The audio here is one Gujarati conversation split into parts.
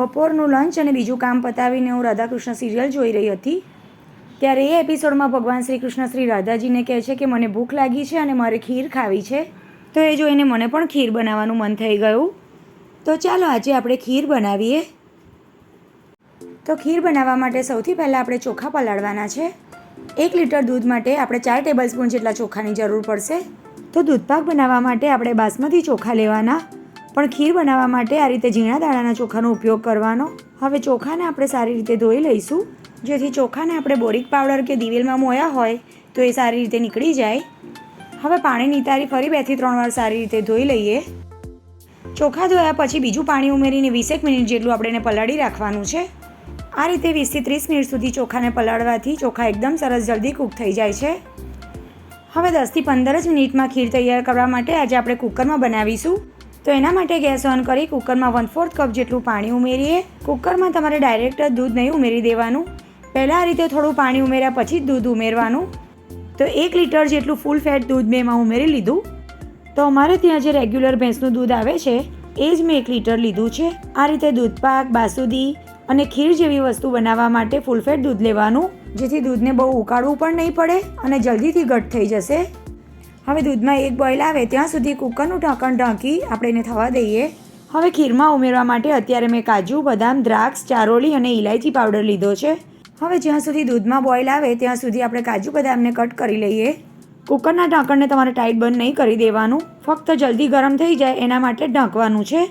બપોરનું લંચ અને બીજું કામ પતાવીને હું રાધાકૃષ્ણ સિરિયલ જોઈ રહી હતી, ત્યારે એ એપિસોડમાં ભગવાન શ્રી કૃષ્ણ શ્રી રાધાજીને કહે છે કે મને ભૂખ લાગી છે અને મારે ખીર ખાવી છે, તો એ જોઈને મને પણ ખીર બનાવવાનું મન થઈ ગયું. તો ચાલો આજે આપણે ખીર બનાવીએ. તો ખીર બનાવવા માટે સૌથી પહેલાં આપણે ચોખા પલાળવાના છે. એક લીટર દૂધ માટે આપણે ચાર ટેબલ સ્પૂન જેટલા ચોખાની જરૂર પડશે. તો દૂધપાક બનાવવા માટે આપણે બાસમતી ચોખા લેવાના. પણ ખીર બનાવવા માટે આ રીતે ઝીણા દાણાના ચોખાનો ઉપયોગ કરવાનો. હવે ચોખાને આપણે સારી રીતે ધોઈ લઈશું. જેથી ચોખાને આપણે બોરિક પાવડર કે દિવેલમાં મોયા હોય તો એ સારી રીતે નીકળી જાય. હવે પાણી નિતારી ફરી બેથી ત્રણ વાર સારી રીતે ધોઈ લઈએ. ચોખા ધોયા પછી બીજું પાણી ઉમેરીને વીસેક મિનિટ જેટલું આપણે એને પલાળી રાખવાનું છે. આ રીતે વીસથી ત્રીસ મિનિટ સુધી ચોખાને પલાળવાથી ચોખા એકદમ સરસ જલ્દી કૂક થઈ જાય છે. હવે દસથી પંદર જ મિનિટમાં ખીર તૈયાર કરવા માટે આજે આપણે કુકરમાં બનાવીશું. તો એના માટે ગેસ ઓન કરી કુકરમાં વન ફોર્થ કપ જેટલું પાણી ઉમેરીએ. કુકરમાં તમારે ડાયરેક્ટ જ દૂધ નહીં ઉમેરી દેવાનું. પહેલાં આ રીતે થોડું પાણી ઉમેર્યા પછી જ દૂધ ઉમેરવાનું. તો એક લીટર જેટલું ફૂલ ફેટ દૂધ મેં એમાં ઉમેરી લીધું. તો અમારે ત્યાં જે રેગ્યુલર ભેંસનું દૂધ આવે છે, એ જ મેં એક લીટર લીધું છે. આ રીતે દૂધપાક બાસુદી અને ખીર જેવી વસ્તુ બનાવવા માટે ફૂલ ફેટ દૂધ લેવાનું, જેથી દૂધને બહુ ઉકાળવું પણ નહીં પડે અને જલ્દીથી ઘટ થઈ જશે. હવે દૂધમાં એક બોઇલ આવે, ત્યાં સુધી કુકરનું ઢાંકણ ઢાંકી આપણે એને થવા દઈએ. હવે ખીરમાં ઉમેરવા માટે અત્યારે મેં કાજુ, બદામ, દ્રાક્ષ, ચારોળી અને ઇલાયચી પાવડર લીધો છે. હવે જ્યાં સુધી દૂધમાં બોઇલ આવે, ત્યાં સુધી આપણે કાજુ, બદામને કટ કરી લઈએ. કુકરના ઢાંકણને તમારે ટાઈટ બંધ નહીં કરી દેવાનું. ફક્ત જલ્દી ગરમ થઈ જાય એના માટે ઢાંકવાનું છે.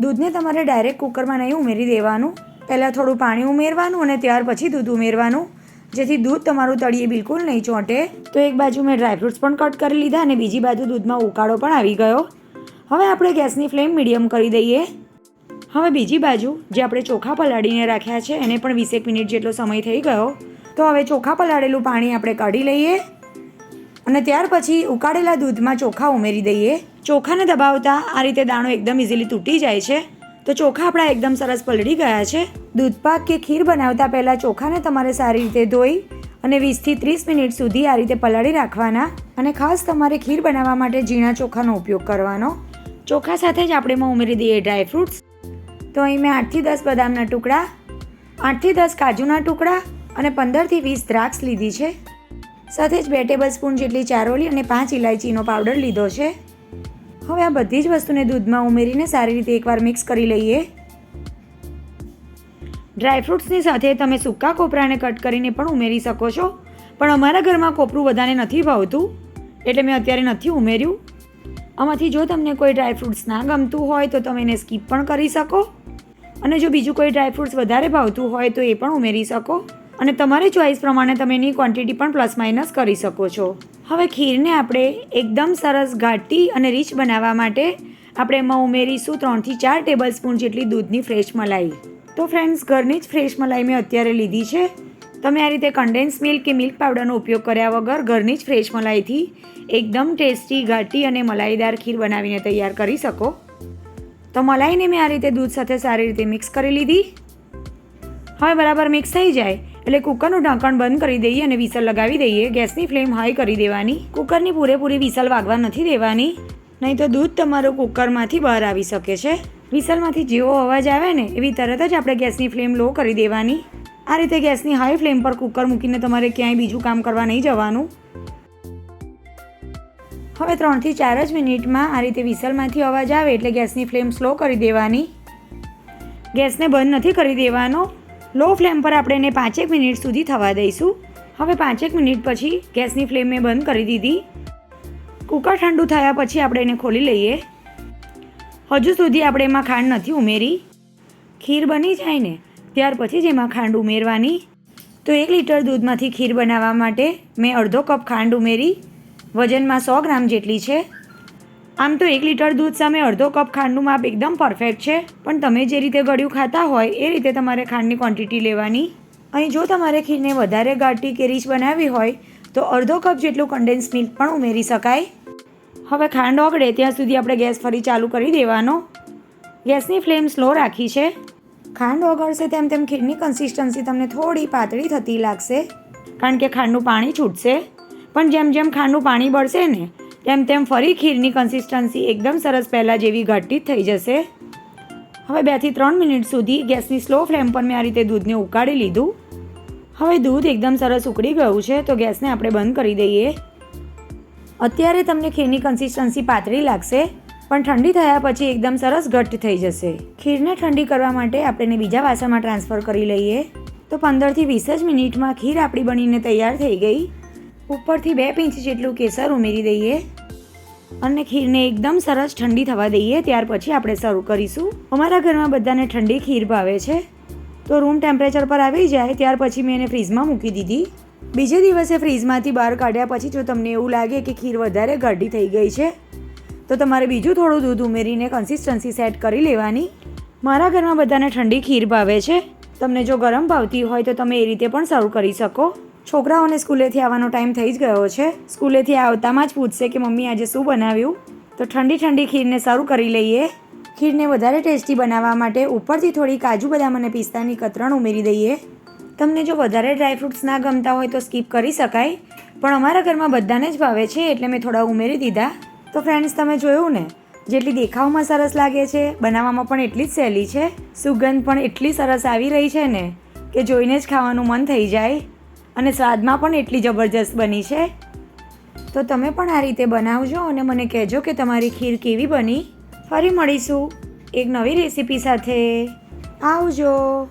દૂધને તમારે ડાયરેક્ટ કુકરમાં નહીં ઉમેરી દેવાનું. પહેલાં થોડું પાણી ઉમેરવાનું અને ત્યાર પછી દૂધ ઉમેરવાનું. જેથી દૂધ તમારું તળીએ બિલકુલ નહીં ચોંટે. તો એક બાજુ મેં ડ્રાયફ્રૂટ્સ પણ કટ કરી લીધા અને બીજી બાજુ દૂધમાં ઉકાળો પણ આવી ગયો. હવે આપણે ગેસની ફ્લેમ મીડિયમ કરી દઈએ. હવે બીજી બાજુ જે આપણે ચોખા પલાળીને રાખ્યા છે, એને પણ વીસેક મિનિટ જેટલો સમય થઈ ગયો. તો હવે ચોખા પલાળેલું પાણી આપણે કાઢી લઈએ અને ત્યાર પછી ઉકાળેલા દૂધમાં ચોખા ઉમેરી દઈએ. ચોખાને દબાવતા આ રીતે દાણો એકદમ ઇઝીલી તૂટી જાય છે. તો ચોખા આપણા એકદમ સરસ પલળી ગયા છે. દૂધપાક કે ખીર બનાવતા પહેલાં ચોખાને તમારે સારી રીતે ધોઈ અને વીસથી ત્રીસ મિનિટ સુધી આ રીતે પલાળી રાખવાના અને ખાસ તમારે ખીર બનાવવા માટે ઝીણા ચોખાનો ઉપયોગ કરવાનો. ચોખા સાથે જ આપણે એમાં ઉમેરી દઈએ ડ્રાયફ્રૂટ્સ તો અહીં મેં આઠથી દસ બદામના ટુકડા, આઠથી દસ કાજુના ટુકડા અને પંદરથી વીસ દ્રાક્ષ લીધી છે. સાથે જ બે ટેબલ સ્પૂન જેટલી ચારોલી અને પાંચ ઇલાયચીનો પાવડર લીધો છે. હવે આ બધી જ વસ્તુને દૂધમાં ઉમેરીને સારી રીતે એકવાર મિક્સ કરી લઈએ. ડ્રાયફ્રૂટ્સની સાથે તમે સૂકા કોપરાને કટ કરીને પણ ઉમેરી શકો છો. પણ અમારા ઘરમાં કોપરું બધાને નથી ભાવતું, એટલે મેં અત્યારે નથી ઉમેર્યું. આમાંથી જો તમને કોઈ ડ્રાયફ્રૂટ્સ ના ગમતું હોય તો તમે એને સ્કીપ પણ કરી શકો. અને જો બીજું કોઈ ડ્રાયફ્રૂટ્સ વધારે ભાવતું હોય તો એ પણ ઉમેરી શકો. અને તમારી ચોઈસ પ્રમાણે તમે એની ક્વોન્ટિટી પણ પ્લસ માઇનસ કરી શકો છો. હવે ખીરને આપણે એકદમ સરસ ઘાટી અને રીચ બનાવવા માટે આપણે એમાં ઉમેરીશું ત્રણથી ચાર ટેબલ સ્પૂન જેટલી દૂધની ફ્રેશ મલાઈ. તો ફ્રેન્ડ્સ, ઘરની જ ફ્રેશ મલાઈ મેં અત્યારે લીધી છે. તમે આ રીતે કન્ડેન્સ મિલ્ક કે મિલ્ક પાવડરનો ઉપયોગ કર્યા વગર ઘરની જ ફ્રેશ મલાઈથી એકદમ ટેસ્ટી ઘાટી અને મલાઈદાર ખીર બનાવીને તૈયાર કરી શકો. તો મલાઈને મેં આ રીતે દૂધ સાથે સારી રીતે મિક્સ કરી લીધી. હવે બરાબર મિક્સ થઈ જાય. એટલે કુકરનું ઢાંકણ બંધ કરી દઈએ અને વિસલ લગાવી દઈએ. ગેસની ફ્લેમ હાઈ કરી દેવાની. કુકરની પૂરેપૂરી વિસલ વાગવા નથી દેવાની. નહીં તો દૂધ તમારું કુકરમાંથી બહાર આવી શકે છે. વિસલમાંથી જેવો અવાજ આવે ને એવી તરત જ આપણે ગેસની ફ્લેમ લો કરી દેવાની. આ રીતે ગેસની હાઈ ફ્લેમ પર કુકર મૂકીને તમારે ક્યાંય બીજું કામ કરવા નહીં જવાનું. હવે ત્રણથી ચાર જ મિનિટમાં આ રીતે વિસલમાંથી અવાજ આવે એટલે ગેસની ફ્લેમ સ્લો કરી દેવાની. ગેસને બંધ નથી કરી દેવાનો. લો ફ્લેમ પર આપણે એને પાંચેક મિનિટ સુધી થવા દઈશું. હવે પાંચેક મિનિટ પછી ગેસની ફ્લેમ મેં બંધ કરી દીધી. કુકર ઠંડુ થયા પછી આપણે એને ખોલી લઈએ. હજુ સુધી આપણે એમાં ખાંડ નથી ઉમેરી. ખીર બની જાય ને, ત્યાર પછી જ એમાં ખાંડ ઉમેરવાની. તો એક લીટર દૂધમાંથી ખીર બનાવવા માટે મેં અડધો કપ ખાંડ ઉમેરી. વજનમાં સો ગ્રામ જેટલી છે. આમ તો એક લીટર દૂધ સામે અડધો કપ ખાંડનું માપ એકદમ પરફેક્ટ છે. પણ તમે જે રીતે ગળ્યું ખાતા હોય, એ રીતે તમારે ખાંડની ક્વોન્ટિટી લેવાની. અહીં જો તમારે ખીરને વધારે ગાટી કે રીચ બનાવવી હોય, તો અડધો કપ જેટલું કન્ડેન્સ મિલ્ક પણ ઉમેરી શકાય. હવે ખાંડ ઓગળે ત્યાં સુધી આપણે ગેસ ફરી ચાલુ કરી દેવાનો. ગેસની ફ્લેમ સ્લો રાખી છે. ખાંડ ઓગળશે તેમ તેમ ખીરની કન્સિસ્ટન્સી તમને થોડી પાતળી થતી લાગશે, કારણ કે ખાંડનું પાણી છૂટશે. પણ જેમ જેમ ખાંડનું પાણી બળશે ને તેમ તેમ ફરી ખીરની કન્સિસ્ટન્સી એકદમ સરસ પહેલાં જેવી ઘાટી થઈ જશે. હવે બેથી ત્રણ મિનિટ સુધી ગેસની સ્લો ફ્લેમ પર મેં આ રીતે દૂધને ઉકાળી લીધું. હવે દૂધ એકદમ સરસ ઉકળી ગયું છે, તો ગેસને આપણે બંધ કરી દઈએ. અત્યારે તમને ખીરની કન્સિસ્ટન્સી પાતળી લાગશે, પણ ઠંડી થયા પછી એકદમ સરસ ઘટ્ટ થઈ જશે. ખીરને ઠંડી કરવા માટે આપણે બીજા વાસણમાં ટ્રાન્સફર કરી લઈએ. તો પંદરથી વીસ જ મિનિટમાં ખીર આપણી બનીને તૈયાર થઈ ગઈ. ઉપરથી બે પિંચ જેટલું કેસર ઉમેરી દઈએ. અને ખીરને એકદમ સરસ ઠંડી થવા દઈએ, ત્યાર પછી આપણે શરૂ કરીશું. અમારા ઘરમાં બધાને ઠંડી ખીર ભાવે છે. તો રૂમ ટેમ્પરેચર પર આવી જાય, ત્યાર પછી મેં એને ફ્રીઝમાં મૂકી દીધી. બીજે દિવસે ફ્રીઝમાંથી બહાર કાઢ્યા પછી જો તમને એવું લાગે કે ખીર વધારે ગાઢી થઈ ગઈ છે, તો તમારે બીજું થોડું દૂધ ઉમેરીને કન્સિસ્ટન્સી સેટ કરી લેવાની. મારા ઘરમાં બધાને ઠંડી ખીર ભાવે છે. તમને જો ગરમ ભાવતી હોય તો તમે એ રીતે પણ સર્વ કરી શકો. છોકરાઓને સ્કૂલેથી આવવાનો ટાઈમ થઈ જ ગયો છે. સ્કૂલેથી આવતામાં જ પૂછશે કે મમ્મી, આજે શું બનાવ્યું? તો ઠંડી ઠંડી ખીરને શરૂ કરી લઈએ. ખીરને વધારે ટેસ્ટી બનાવવા માટે ઉપરથી થોડી કાજુ બદામ અને પિસ્તાની કતરણ ઉમેરી દઈએ. તમને જો વધારે ડ્રાયફ્રૂટ્સ ના ગમતા હોય તો સ્કીપ કરી શકાય, પણ અમારા ઘરમાં બધાને જ ભાવે છે એટલે મેં થોડા ઉમેરી દીધા. તો ફ્રેન્ડ્સ તમે જોયું ને, જેટલી દેખાવમાં સરસ લાગે છે, બનાવવામાં પણ એટલી જ સહેલી છે. સુગંધ પણ એટલી સરસ આવી રહી છે ને, કે જોઈને જ ખાવાનું મન થઈ જાય. અને સ્વાદમાં પણ એટલી જબરજસ્ત બની છે. તો તમે પણ આ રીતે બનાવજો અને મને કહેજો કે તમારી ખીર કેવી બની. ફરી મળીશું એક નવી રેસીપી સાથે. આવજો.